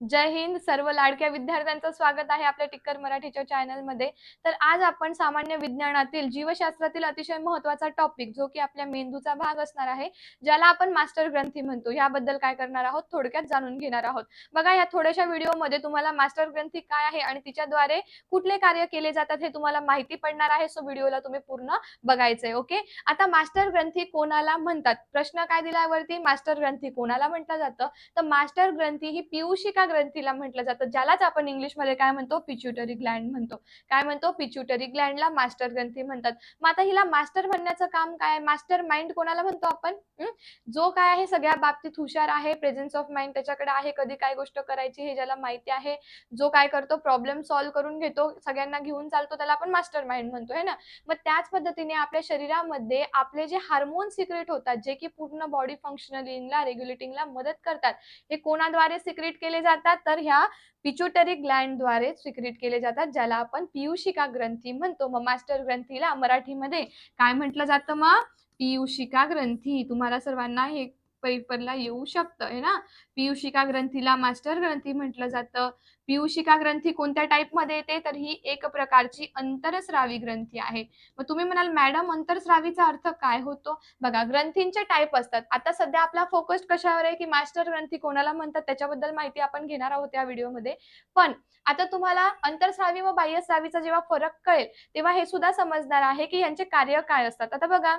जय हिंद. सर्व लाडक्या विद्यार्थ्यांचं स्वागत आहे आपल्या टिक्कर मराठीच्या चॅनलमध्ये तर आज आपण सामान्य विज्ञानातील जीवशास्त्रातील अतिशय महत्त्वाचा टॉपिक जो की आपल्या मेंदूचा भाग असणार आहे ज्याला आपण मास्टर ग्रंथी म्हणतो. याबद्दल काय करणार आहोत? थोडक्यात जाणून घेणार आहोत. बघा या थोड्याशा व्हिडिओमध्ये तुम्हाला मास्टर ग्रंथी काय आहे आणि तिच्याद्वारे कुठले कार्य केले जातात हे तुम्हाला माहिती पडणार आहे. सो व्हिडिओला तुम्ही पूर्ण बघायचंय ओके? आता मास्टर ग्रंथी कोणाला म्हणतात? प्रश्न काय दिल्यावरती? मास्टर ग्रंथी कोणाला म्हटलं जातं? तर मास्टर ग्रंथी ही पियुषिका ग्रंथीला म्हटलं जातं ज्यालाच आपण इंग्लिशमध्ये काय म्हणतो पिच्युटरी ग्लँड म्हणतो. काय म्हणतो? पिच्युटरी ग्लँडला मास्टर ग्रंथी म्हणतात. मग आता हिला मास्टर म्हणण्याचं काम काय मास्टर माइंड कोणाला म्हणतो आपण? जो काय आहे सगळ्या बाबतीत हुशार आहे प्रेझेन्स ऑफ माइंड त्याच्याकडे आहे कधी काय गोष्ट करायची हे ज्याला माहिती आहे जो काय करतो प्रॉब्लेम सॉल्व्ह करून घेतो सगळ्यांना घेऊन चालतो त्याला आपण मास्टर माइंड म्हणतो है ना? मग त्याच पद्धतीने आपल्या शरीरामध्ये आपले जे हार्मोन सिक्रेट होतात जे की पूर्ण बॉडी फंक्शनलिंगला रेग्युलेटिंगला मदत करतात हे कोणाद्वारे सिक्रेट केले जातात? तर ह्या पिच्युटरी ग्लँडद्वारे सिक्रेट केले जातात ज्याला आपण पियुषिका ग्रंथी म्हणतो. मग मास्टर ग्रंथीला मराठीमध्ये काय म्हटलं जातं मग? पियुषिका ग्रंथी. तुम्हाला सर्वांना हे पेपरला येऊ शकतं आहे ना? पियुषिका ग्रंथीला मास्टर ग्रंथी म्हटलं जातं. पियुषिका ग्रंथी कोणत्या टाईपमध्ये येते? तर ही एक प्रकारची अंतरस्रावी ग्रंथी आहे. मग तुम्ही म्हणाल मॅडम अंतरस्रावीचा अर्थ काय होतो? बघा ग्रंथींचे टाईप असतात. आता सध्या आपला फोकस कशावर आहे की मास्टर ग्रंथी कोणाला म्हणतात त्याच्याबद्दल माहिती आपण घेणार आहोत या व्हिडिओमध्ये. पण आता तुम्हाला अंतरस्रावी व बाह्यस्रावीचा जेव्हा फरक कळेल तेव्हा हे सुद्धा समजणार आहे की यांचे कार्य काय असतात. आता बघा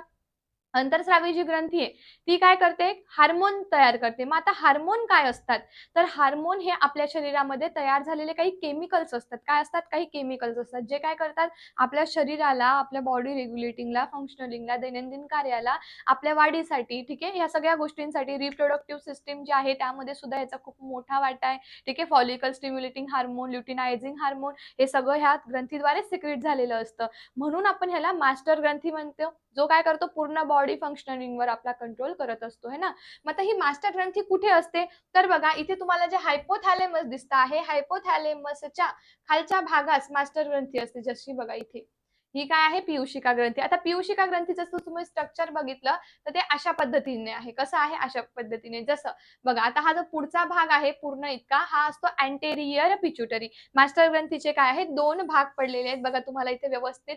अंतरस्रावी जी ग्रंथी आहे ती काय करते? हार्मोन तयार करते. मग आता हार्मोन काय असतात? तर हार्मोन हे आपल्या शरीरामध्ये तयार झालेले काही केमिकल्स असतात. काय असतात? काही केमिकल्स असतात जे काय करतात? आपल्या शरीराला आपल्या बॉडी रेग्युलेटिंगला फंक्शनलिंगला दैनंदिन कार्याला आपल्या वाढीसाठी ठीक आहे? या सगळ्या गोष्टींसाठी रिप्रोडक्टिव्ह सिस्टीम जी आहे त्यामध्ये सुद्धा याचा खूप मोठा वाटा आहे. ठीक आहे? Follicle stimulating hormone luteinizing hormone हे सगळं ह्या ग्रंथीद्वारे सिक्रेट झालेलं असतं. म्हणून आपण ह्याला मास्टर ग्रंथी म्हणतो. जो काय करतो? पूर्ण बॉडी फंक्शनिंगवर आपला कंट्रोल करत असतो है ना? मग आता ही मास्टर ग्रंथी कुठे असते? तर बघा इथे तुम्हाला जे हायपोथॅलेमस दिसत आहे हायपोथॅलेमसच्या खालच्या भागास मास्टर ग्रंथी असते जशी बघा इथे. ही काय आहे? पियुषिका ग्रंथी. आता पियुषिका ग्रंथीचं जर तुम्ही स्ट्रक्चर बघितलं तर ते अशा पद्धतीने आहे. कसं आहे? अशा पद्धतीने. जसं बघा आता हा जो पुढचा भाग आहे पूर्ण इतका हा असतो अँटेरियर पिच्युटरी मास्टर ग्रंथीचे काय आहे? दोन भाग पडलेले आहेत. बघा तुम्हाला इथे व्यवस्थित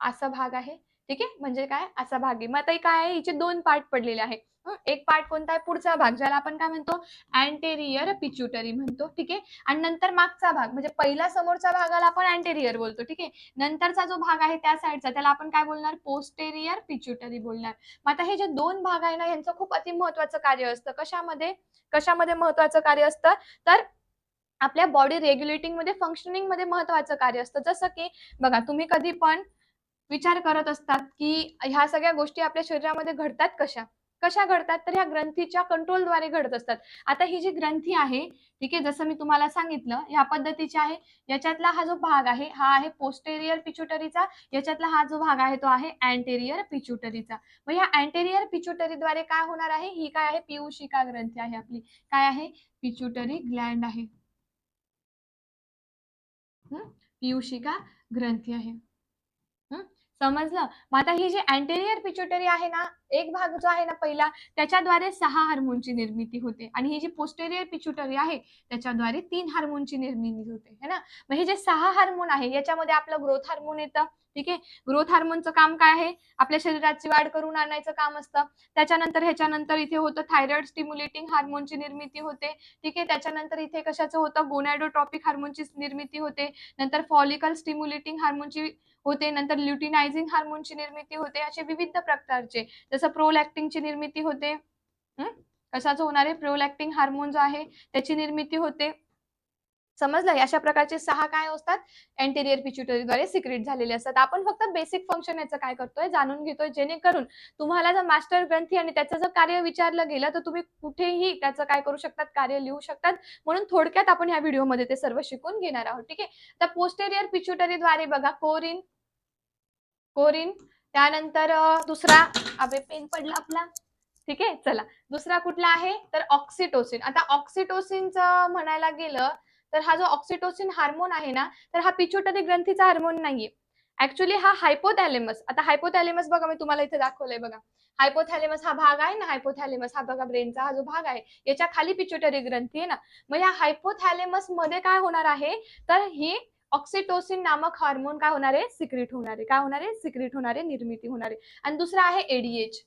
असा भाग आहे. ठीक आहे? म्हणजे काय? असा भाग आहे. मग आता हे काय आहे? हिचे दोन पार्ट पडलेले आहे एक पार्ट कोणता आहे? पुढचा भाग ज्याला आपण काय म्हणतो? अँटेरियर पिच्युटरी म्हणतो. ठीक आहे? आणि नंतर मागचा भाग म्हणजे पहिला समोरच्या भागाला आपण अँटेरियर बोलतो. ठीक आहे? नंतरचा जो भाग आहे त्या साईडचा त्याला आपण काय बोलणार? पोस्टेरियर पिच्युटरी बोलणार. मग आता हे जे दोन भाग आहे ना यांचं खूप अति महत्वाचं कार्य असतं. कशामध्ये? कशामध्ये महत्वाचं कार्य असतं? तर आपल्या बॉडी रेग्युलेटिंगमध्ये फंक्शनिंगमध्ये महत्वाचं कार्य असतं. जसं की बघा तुम्ही कधी पण विचार करत असतात की ह्या सगळ्या गोष्टी आपल्या शरीरामध्ये घडतात कशा? कशा घडतात? तर ह्या ग्रंथीच्या कंट्रोलद्वारे घडत असतात. आता ही जी ग्रंथी आहे ठीक आहे जसं मी तुम्हाला सांगितलं ह्या पद्धतीची आहे. याच्यातला हा जो भाग आहे हा आहे पोस्टेरियर पिच्युटरीचा याच्यातला हा जो भाग आहे तो आहे अँटेरियर पिच्युटरीचा मग ह्या अँटेरियर पिच्युटरीद्वारे काय होणार आहे? ही काय आहे? पियुषिका ग्रंथी आहे आपली. काय आहे? पिच्युटरी ग्लँड आहे. पियुषिका ग्रंथी आहे. समजलं? मग आता ही जी अँटेरियर पिच्युटरी आहे ना एक भाग जो आहे ना पहिला त्याच्याद्वारे सहा हार्मोनची निर्मिती होते. आणि ही जी पोस्टेरियर पिच्युटरी आहे त्याच्याद्वारे तीन हार्मोनची निर्मिती होते. है ना? मग हे जे सहा हार्मोन आहे याच्यामध्ये आपलं ग्रोथ हार्मोन येतं. ठीक आहे? ग्रोथ हार्मोनचं काम काय आहे? आपल्या शरीराची वाढ करून आणायचं काम असतं. त्याच्यानंतर ह्याच्यानंतर इथे होतं थायरॉइड स्टिम्युलेटिंग हार्मोनची निर्मिती होते. ठीक आहे? त्याच्यानंतर इथे कशाचं होतं? गोनॅडोट्रॉपिक हार्मोनची निर्मिती होते. नंतर फॉलिकल स्टिम्युलेटिंग हार्मोनची होते. नंतर ल्युटिनायझिंग हार्मोनची निर्मिती होते. असे विविध प्रकारचे. जसं प्रोलॅक्टिंगची निर्मिती होते. कशाचं होणार आहे? प्रोलॅक्टिंग हार्मोन जो आहे. त्याची निर्मिती होते. समजलं? अशा प्रकारचे सहा काय असतात? एंटेरियर पिच्युटरीद्वारे सिक्रेट झालेले असतात. आपण फक्त बेसिक फंक्शन याचं काय करतोय? जाणून घेतोय. जेणेकरून तुम्हाला जर मास्टर ग्रंथी आणि त्याचं जर कार्य विचारलं गेलं तर तुम्ही कुठेही त्याचं काय करू शकतात? कार्य लिहू शकतात. म्हणून थोडक्यात आपण ह्या व्हिडिओमध्ये ते सर्व शिकून घेणार आहोत. ठीक आहे? तर पोस्टेरियर पिच्युटरीद्वारे बघा. कोरिन कोरिन त्यानंतर दुसरा. अबे पेन पडला आपला. ठीक आहे? चला. दुसरा कुठला आहे? तर ऑक्सिटोसिन आता ऑक्सिटोसिनचं म्हणायला गेलं तर हा जो ऑक्सिटोसिन हार्मोन आहे ना तर हा पिच्युटरी ग्रंथीचा हार्मोन नाहीये. ऍक्च्युली हा हायपोथॅलेमस आता हायपोथॅलेमस बघा मी तुम्हाला इथे दाखवलंय बघा. हायपोथॅलेमस हा भाग आहे ना हायपोथॅलेमस हा बघा ब्रेनचा हा जो भाग आहे याच्या खाली पिच्युटरी ग्रंथी आहे ना. मग या हायपोथॅलेमसमध्ये काय होणार आहे? तर ही ऑक्सिटोसिन नामक हार्मोन काय होणार आहे? सिक्रिट होणार आहे. काय होणार आहे? सिक्रिट होणार आहे निर्मिती होणार आहे. आणि दुसरा आहे एडीएच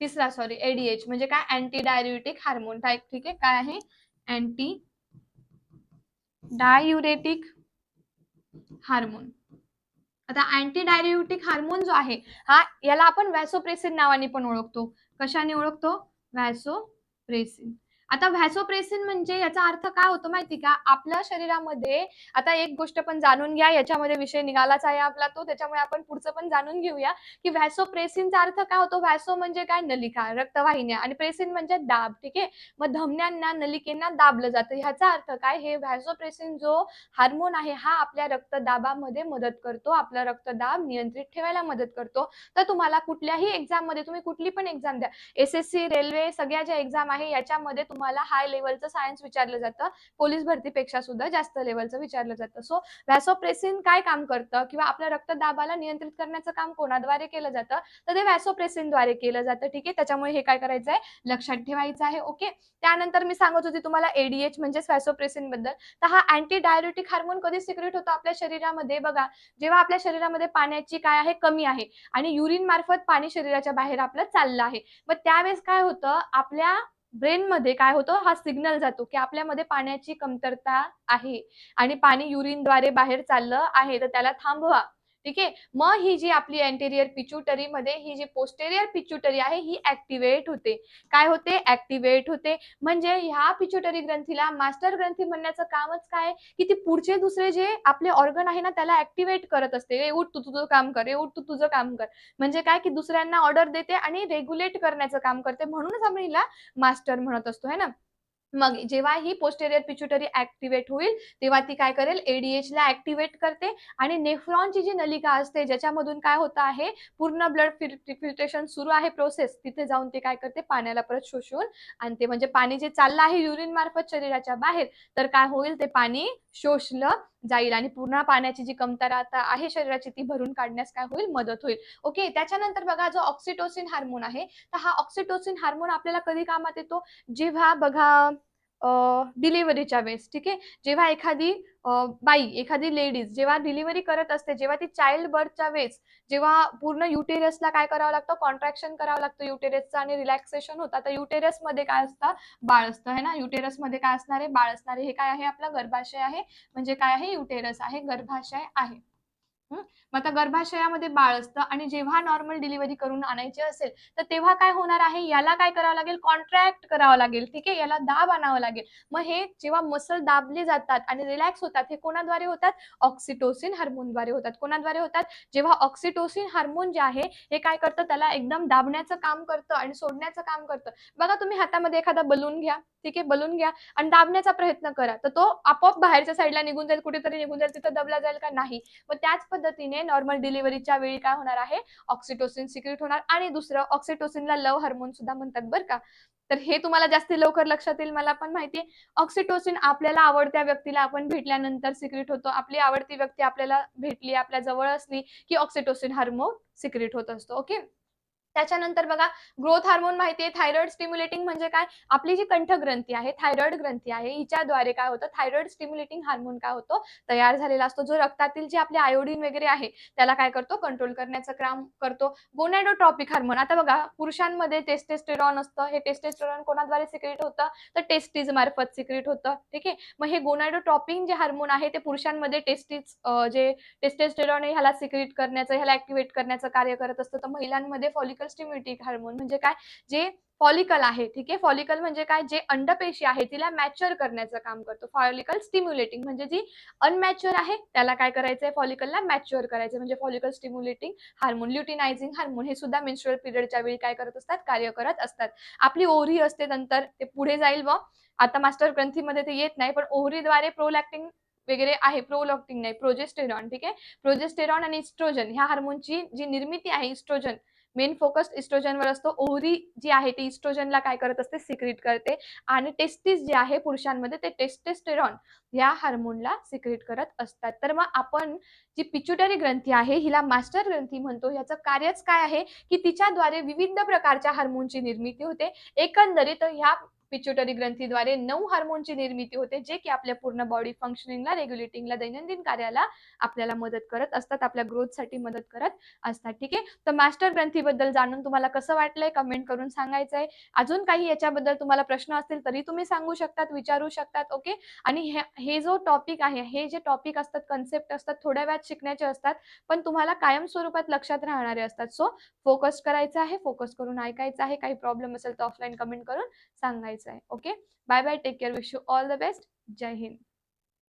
तिसरा सॉरी एडीएच म्हणजे काय? अँटी डायरेटिक हार्मोन ठीक आहे? काय आहे? अँटी डायुरेटिक हार्मोन आता अँटी डायरेटिक हार्मोन जो आहे हा याला आपण व्हॅसोप्रेसिन नावाने पण ओळखतो. कशाने ओळखतो? व्हॅसोप्रेसिन आता व्हॅसोप्रेसिन म्हणजे याचा अर्थ काय होतो माहिती का? आपल्या शरीरामध्ये आता एक गोष्ट पण जाणून घ्या याच्यामध्ये विषय निघालाच आहे आपला तो त्याच्यामुळे आपण पुढचं पण जाणून घेऊया की व्हॅसोप्रेसिनचा अर्थ काय होतो? व्हॅसो म्हणजे काय? नलिका रक्तवाहिन्या आणि प्रेसिन म्हणजे दाब ठीक आहे? मग धमन्यांना नलिकेना दाबलं जातं. ह्याचा अर्थ काय? हे व्हॅसोप्रेसिन जो हार्मोन आहे हा आपल्या रक्तदाबामध्ये मदत करतो. आपला रक्तदाब नियंत्रित ठेवायला मदत करतो. तर तुम्हाला कुठल्याही एक्झाममध्ये तुम्ही कुठली पण एक्झाम द्या. एस एस सी रेल्वे सगळ्या ज्या एक्झाम आहे याच्यामध्ये तुम्हाला तुम्हाला हाय लेवलचं सायन्स विचारलं जातं. पोलीस भरतीपेक्षा सुद्धा जास्त लेवलचं विचारलं जातं. सो व्हॅसोप्रेसिन काय काम करतं? किंवा आपल्या रक्तदाबाला नियंत्रित करण्याचं काम कोणाद्वारे केलं जातं? तर ते व्हॅसोप्रेसिनद्वारे केलं जातं. ठीक आहे? त्याच्यामुळे हे काय करायचं आहे? लक्षात ठेवायचं आहे. ओके त्यानंतर मी सांगत होती तुम्हाला एडीएच म्हणजेच व्हॅसोप्रेसिनबद्दल. तर हा अँटी डायरेटिक हार्मोन कधी सिक्रेट होतो आपल्या शरीरामध्ये? बघा जेव्हा आपल्या शरीरामध्ये पाण्याची काय आहे? कमी आहे. आणि युरिन मार्फत पाणी शरीराच्या बाहेर आपलं चाललं आहे. मग त्यावेळेस काय होतं? आपल्या ब्रेनमध्ये काय होतं? हा सिग्नल जातो की आपल्यामध्ये पाण्याची कमतरता आहे. आणि पाणी युरिनद्वारे बाहेर चाललं आहे तर त्याला थांबवा. ठीक आहे? मग ही जी आपली अँटेरियर पिच्युटरी मध्ये ही जी पोस्टेरियर पिच्युटरी आहे ही ऍक्टिव्हेट होते. काय होते? ऍक्टिव्हेट होते. म्हणजे ह्या पिच्युटरी ग्रंथीला मास्टर ग्रंथी म्हणण्याचं कामच काय? की ती पुढचे दुसरे जे आपले ऑर्गन आहे ना त्याला ऍक्टिव्हेट करत असते. ए उठ तू तुझं काम कर ए उठ तू तुझं काम कर. म्हणजे काय? की दुसऱ्यांना ऑर्डर देते आणि रेग्युलेट करण्याचं काम करते. म्हणूनच आपण हिला मास्टर म्हणत असतो है ना? मग जेव्हा ही पोस्टेरियर पिच्युटरी ऍक्टिव्हेट होईल तेव्हा ती काय करेल? एडीएच ला ऍक्टिव्हेट करते आणि नेफ्रॉनची जी नलिका असते ज्याच्यामधून काय होत आहे? पूर्ण ब्लड फिल्ट्रेशन सुरू आहे प्रोसेस तिथे जाऊन ते काय करते? पाण्याला परत शोषून आणि ते म्हणजे पाणी जे चाललं आहे युरिन मार्फत शरीराच्या बाहेर तर काय होईल? ते पाणी शोषलं जाईल आणि पूर्ण पाण्याची जी कमतरता आहे शरीराची ती भरून काढण्यास काय होईल? मदत होईल. ओके? त्याच्यानंतर बघा जो ऑक्सिटोसिन हार्मोन आहे तर हा ऑक्सिटोसिन हार्मोन आपल्याला कधी कामात येतो? जेव्हा बघा डिलिव्हरीच्या वेळेस ठीक आहे? जेव्हा एखादी बाई एखादी लेडीज जेव्हा डिलिव्हरी करत असते जेव्हा ती चाइल्ड बर्थच्या वेळेस जेव्हा पूर्ण युटेरसला काय करावं लागतं? कॉन्ट्रॅक्शन करावं लागतं युटेरसचं आणि रिलॅक्सेशन होतं. तर युटेरसमध्ये काय असतं? बाळ असतं है ना? युटेरसमध्ये काय असणार आहे? बाळ असणार आहे. हे काय आहे? आपला गर्भाशय आहे. म्हणजे काय आहे? युटेरस आहे गर्भाशय आहे. मग आता गर्भाशयामध्ये बाळ असतं आणि जेव्हा नॉर्मल डिलिव्हरी करून आणायची असेल तर तेव्हा काय होणार आहे? याला काय करावं लागेल? कॉन्ट्रॅक्ट करावं लागेल ठीक आहे? याला दाब आणावं लागेल. मग हे जेव्हा मसल दाबले जातात आणि रिलॅक्स होतात हे कोणाद्वारे होतात? ऑक्सिटोसिन हार्मोनद्वारे होतात. कोणाद्वारे होतात? जेव्हा ऑक्सिटोसिन हार्मोन जे आहे हे काय करतं? त्याला एकदम दाबण्याचं काम करतं आणि सोडण्याचं काम करतं. बघा तुम्ही हातामध्ये एखादा बलून घ्या ठीक आहे? बलून घ्या आणि दाबण्याचा प्रयत्न करा. तर तो आपोआप बाहेरच्या साईडला निघून जाईल कुठेतरी निघून जाईल तिथं दबला जाईल का नाही? मग त्याच पद्धतीने नॉर्मल डिलिव्हरीच्या वेळी काय होणार आहे? ऑक्सिटोसिन सिक्रेट होणार आणि दुसरं ऑक्सिटोसिनला लव हार्मोन सुद्धा म्हणतात बरं का. तर हे तुम्हाला जास्त लवकर लक्षात येईल मला पण माहितीये ऑक्सिटोसिन आपल्याला आवडत्या व्यक्तीला आपण भेटल्यानंतर सिक्रेट होतो. आपली आवडती व्यक्ती आपल्याला भेटली आपल्या जवळ असली की ऑक्सिटोसिन हार्मोन सिक्रेट होत असतो ओके? त्याच्यानंतर बघा ग्रोथ हार्मोन माहिती आहे थायरॉइड स्टिम्युलेटिंग म्हणजे काय? आपली जी कंठ ग्रंथी आहे थायरॉइड ग्रंथी आहे हिच्याद्वारे काय होतं? थायरॉइड स्टिम्युलेटिंग हार्मोन काय होतो? तयार झालेला असतो जो रक्तातील जे आपले आयोडीन वगैरे आहे त्याला काय करतो? कंट्रोल करण्याचं काम करतो. गोनॅडोट्रॉपिक हार्मोन आता बघा पुरुषांमध्ये टेस्टेस्टेरॉन असतं. हे टेस्टेस्टेरॉन कोणाद्वारे सिक्रेट होतं? तर टेस्टीज मार्फत सिक्रेट होतं. ठीक आहे? मग हे गोनॅडोट्रॉपिंग जे हार्मोन आहे ते पुरुषांमध्ये टेस्टीज जे टेस्टेस्टेरॉन आहे ह्याला सिक्रेट करण्याचं ह्याला ऍक्टिव्हेट करण्याचं कार्य करत असतं. तर महिलांमध्ये फॉलिकल स्टिम्युलेटिक हार्मोन म्हणजे काय? जे फॉलिकल आहे ठीक आहे? फॉलिकल म्हणजे काय? जे अंडपेशी आहे तिला मॅच्युअर करण्याचं काम करतो. फॉलिकल स्टिम्युलेटिंग म्हणजे जी अनमॅच्युअर आहे त्याला काय करायचंय? फॉलिकलला मॅच्युअर करायचं म्हणजे follicle stimulating hormone luteinizing hormone हे सुद्धा मेन्स्ट्रुअल पिरियडच्या वेळी काय करत असतात? कार्य करत असतात. आपली ओव्हरी असते नंतर ते पुढे जाईल व आता मास्टर ग्रंथीमध्ये ते येत नाही पण ओव्हरीद्वारे प्रोलॅक्टिंग वगैरे आहे प्रोलॉक्टिंग नाही प्रोजेस्टेरॉन ठीक आहे? प्रोजेस्टेरॉन आणि इस्ट्रोजन ह्या हार्मोनची जी निर्मिती आहे इस्ट्रोजन मेन फोकस इस्ट्रोजनवर असतो. ओव्हरी जी आहे ती इस्ट्रोजनला काय करत असते? सिक्रिट करते. आणि टेस्टिस जे आहे पुरुषांमध्ये ते टेस्टेस्टेरॉन या हार्मोनला सिक्रिट करत असतात. तर मग आपण जी पिच्युटरी ग्रंथी आहे हिला मास्टर ग्रंथी म्हणतो. याचं कार्यच काय आहे? की तिच्याद्वारे विविध प्रकारच्या हार्मोनची निर्मिती होते. एकंदरीत ह्या पिच्युटरी ग्रंथीद्वारे नऊ हार्मोनची निर्मिती होते जे की आपल्या पूर्ण बॉडी फंक्शनिंगला रेग्युलेटिंगला दैनंदिन कार्याला आपल्याला मदत करत असतात आपल्या ग्रोथसाठी मदत करत असतात. ठीक आहे? तर मास्टर ग्रंथीबद्दल जाणून तुम्हाला कसं वाटलंय? कमेंट करून सांगायचं आहे अजून काही याच्याबद्दल तुम्हाला प्रश्न असतील तरी तुम्ही सांगू शकतात विचारू शकतात ओके आणि हे हे जो टॉपिक आहे हे जे टॉपिक असतात कन्सेप्ट असतात थोड्या वेळात शिकण्याचे असतात पण तुम्हाला कायम स्वरूपात लक्षात राहणारे असतात. सो फोकस करायचं आहे फोकस करून ऐकायचं आहे. काही प्रॉब्लेम असेल तर ऑफलाईन कमेंट करून सांगायचं. करायचं आहे okay bye bye take care wish you all the best Jai Hind